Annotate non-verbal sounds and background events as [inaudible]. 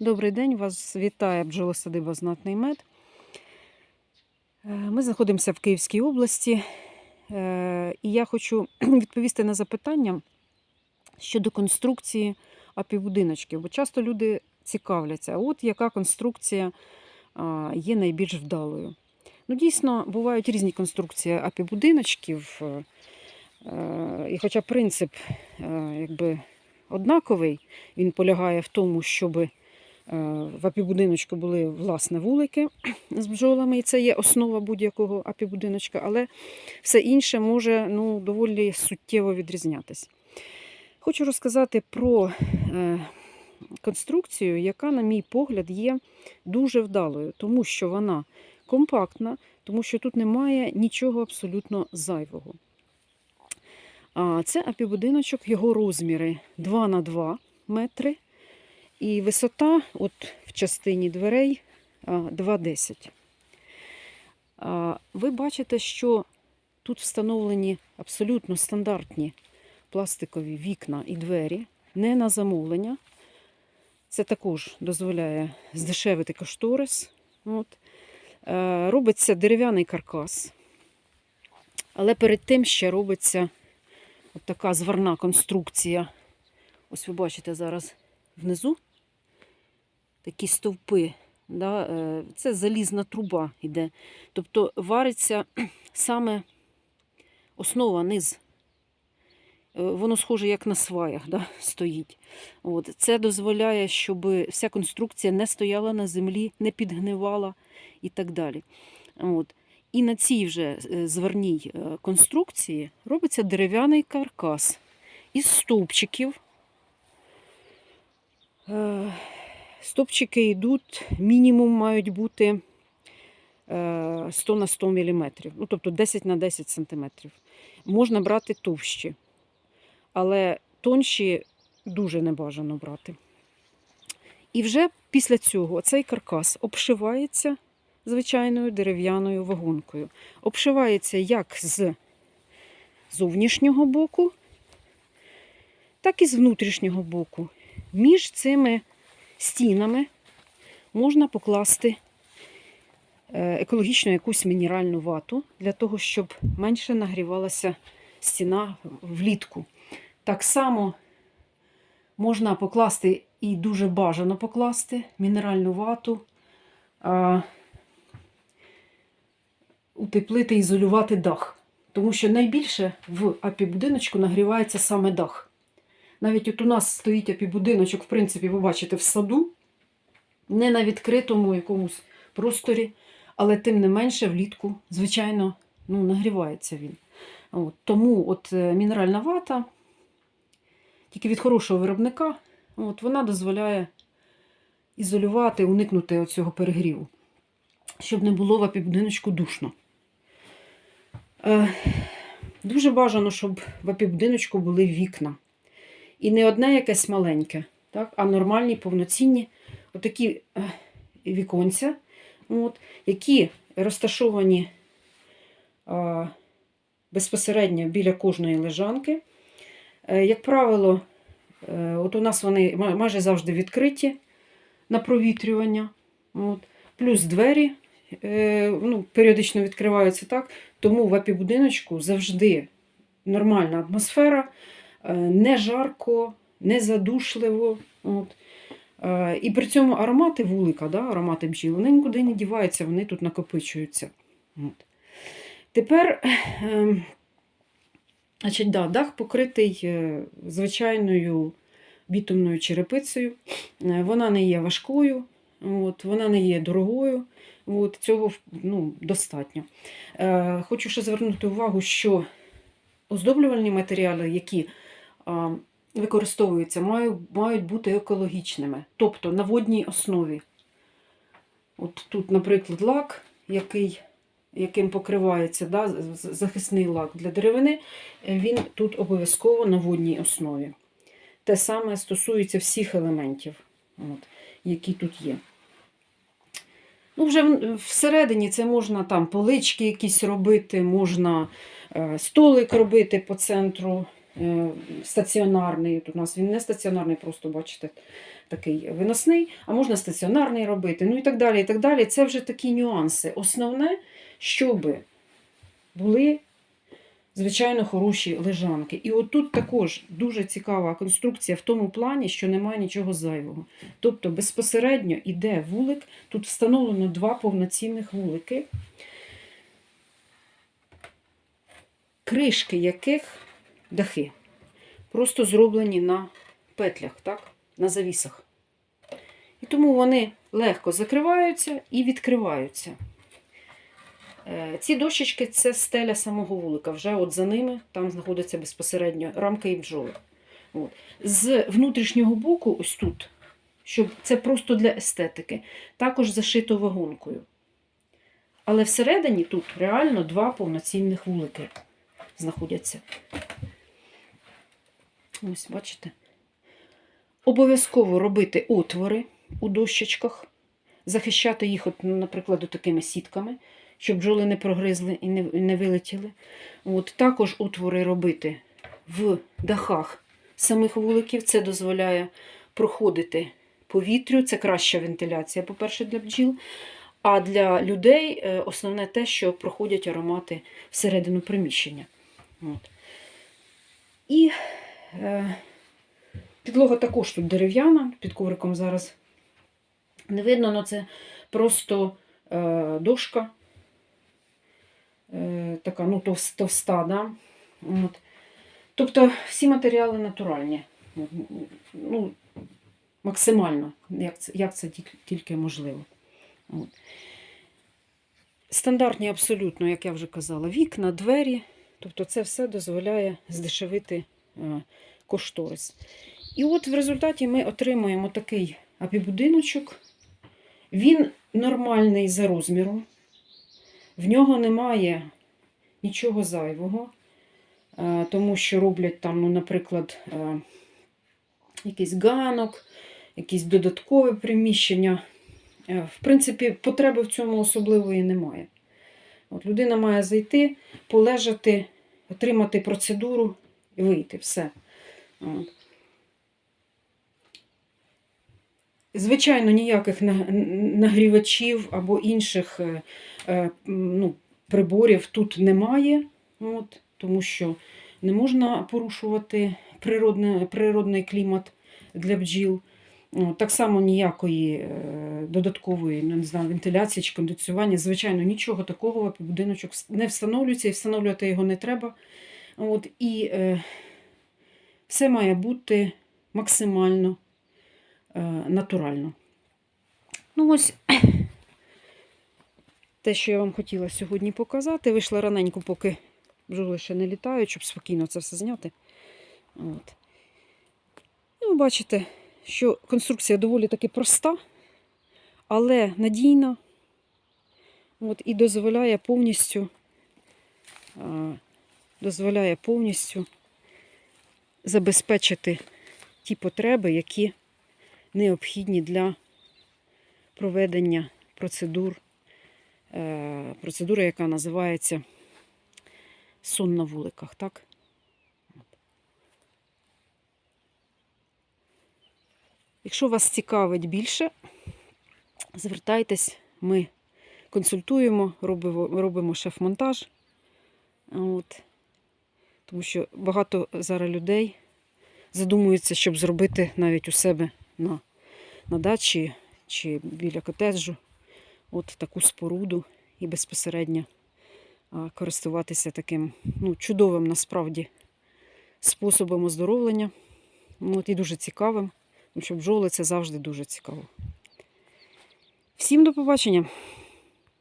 Добрий день, вас вітає бджолосадиба Знатний мед. Е, Ми знаходимося в Київській області, е, і я хочу [clears throat] відповісти на запитання щодо конструкції апібудиночків, бо часто люди цікавляться, от яка конструкція є найбільш вдалою. Ну, дійсно, бувають різні конструкції апібудиночків, е, і хоча принцип якби, однаковий, він полягає в тому, щоб в апібудиночку були власне вулики з бджолами, і це є основа будь-якого апібудиночка, але все інше може ну, доволі суттєво відрізнятися. Хочу розказати про е, конструкцію, яка, на мій погляд, є дуже вдалою, тому що вона компактна, тому що тут немає нічого абсолютно зайвого. А це апібудиночок, його розміри 2 на 2 метри. І висота от в частині дверей 2,10. Ви бачите, що тут встановлені абсолютно стандартні пластикові вікна і двері, не на замовлення. Це також дозволяє здешевити кошторис. От. Робиться дерев'яний каркас. Але перед тим ще робиться от така зварна конструкція. Ось ви бачите зараз внизу такі стовпи. Да? е, Це залізна труба йде. Тобто вариться [clears throat] саме основа, низ. Е, Воно схоже, як на сваях да, стоїть. От. Це дозволяє, щоб вся конструкція не стояла на землі, не підгнивала і так далі. От. І на цій вже е, зварній е, конструкції робиться дерев'яний каркас із стовпчиків. Е, Стопчики йдуть, мінімум мають бути е, 100 на 100 мм, ну, тобто 10 на 10 см. Можна брати товщі, але тонші дуже небажано брати. І вже після цього цей каркас обшивається звичайною дерев'яною вагонкою. Обшивається як з зовнішнього боку, так і з внутрішнього боку. Між цими стінами можна покласти е, екологічну якусь мінеральну вату для того, щоб менше нагрівалася стіна влітку. Так само можна покласти і дуже бажано покласти мінеральну вату, утеплити, ізолювати дах. Тому що найбільше в апібудиночку нагрівається саме дах. Навіть от у нас стоїть апібудиночок, в принципі, ви бачите, в саду, не на відкритому якомусь просторі, але тим не менше влітку, звичайно, ну, нагрівається він. От, Тому от е, мінеральна вата, тільки від хорошого виробника, от, вона дозволяє ізолювати, уникнути оцього перегріву, щоб не було в апібудиночку душно. Е, Дуже бажано, щоб в апібудиночку були вікна. І не одне якесь маленьке, так, а нормальні, повноцінні отакі е, віконця, от, які розташовані а, безпосередньо біля кожної лежанки. Е, як правило, е, от у нас вони майже завжди відкриті на провітрювання. От, плюс двері ну, періодично відкриваються так, тому в апібудиночку завжди нормальна атмосфера. Е, не жарко, не задушливо. От. Е, І при цьому аромати вулика, да, аромати бджіл, вони нікуди не діваються, вони тут накопичуються. От. Тепер е, значить, да, дах покритий е, звичайною бітумною черепицею. Вона не є важкою, от, вона не є дорогою. От, цього ну, достатньо. Хочу ще звернути увагу, що оздоблювальні матеріали, які використовуються, мають, бути екологічними, тобто на водній основі. От тут, наприклад, лак, який, яким покривається да, захисний лак для деревини, е, він тут обов'язково на водній основі. Те саме стосується всіх елементів, от, які тут є. Ну, вже всередині це можна там полички якісь робити, можна е, столик робити по центру е, стаціонарний. От у нас він не стаціонарний, просто бачите, такий виносний, а можна стаціонарний робити, ну і так далі. і так далі. Це вже такі нюанси. Основне, щоб були. Звичайно, хороші лежанки. І отут також дуже цікава конструкція в тому плані, що немає нічого зайвого. Тобто безпосередньо йде вулик, тут встановлено два повноцінних вулики, кришки яких дахи просто зроблені на петлях, так? на завісах. І тому вони легко закриваються і відкриваються. Е, Ці дощечки це стеля самого вулика. Вже от за ними там знаходиться безпосередньо рамка і бджоли. От. З внутрішнього боку, ось тут, щоб це просто для естетики, також зашито вагонкою. Але всередині тут реально два повноцінних вулики знаходяться. Ось, бачите. Обов'язково робити отвори у дощечках, захищати їх, от, ну, наприклад, такими сітками, щоб бджоли не прогризли і не, не вилетіли. От, також отвори робити в дахах самих вуликів. Це дозволяє проходити повітрю. Це краща вентиляція, по-перше, для бджіл. А для людей е, основне те, що проходять аромати всередину приміщення. От. І підлога також тут дерев'яна, під ковриком зараз не видно, але це просто е, дошка, е, така ну, товста. Да? От. Тобто всі матеріали натуральні. Ну, максимально, як це, як це тільки- можливо. От. Стандартні абсолютно, як я вже казала, вікна, двері. Тобто це все дозволяє здешевити е, кошторис. І от в результаті ми отримуємо такий апібудиночок. Він нормальний за розміром. В нього немає нічого зайвого, е, тому що роблять там, ну, наприклад, е, якийсь ганок, якісь додаткове приміщення. Е, В принципі, потреби в цьому особливої немає. От людина має зайти, полежати, отримати процедуру і вийти. Все. От. Звичайно, ніяких нагрівачів або інших е, е, ну, приборів тут немає, от, тому що не можна порушувати природне, природний клімат для бджіл. Так само ніякої е, додаткової ну, не знаю, вентиляції чи кондиціювання. Звичайно, нічого такого будиночок не встановлюється і встановлювати його не треба. От, і е, все має бути максимально е, натурально. Ну, ось [clears throat] те, що я вам хотіла сьогодні показати. Вийшла раненько, поки бджоли ще не літають, щоб спокійно це все зняти. От. І ви бачите, що конструкція доволі таки проста, але надійна. От, і дозволяє повністю, а, дозволяє повністю забезпечити ті потреби, які необхідні для проведення процедур, е, процедури, яка називається сон на вуликах. Так? Якщо вас цікавить більше, звертайтесь, ми консультуємо, робимо, шеф-монтаж. От. Тому що багато зараз людей задумуються, щоб зробити навіть у себе на, на дачі чи біля котеджу от таку споруду і безпосередньо користуватися таким ну, чудовим насправді способом оздоровлення. Ну, От, і дуже цікавим, тому що бджоли це завжди дуже цікаво. Всім до побачення!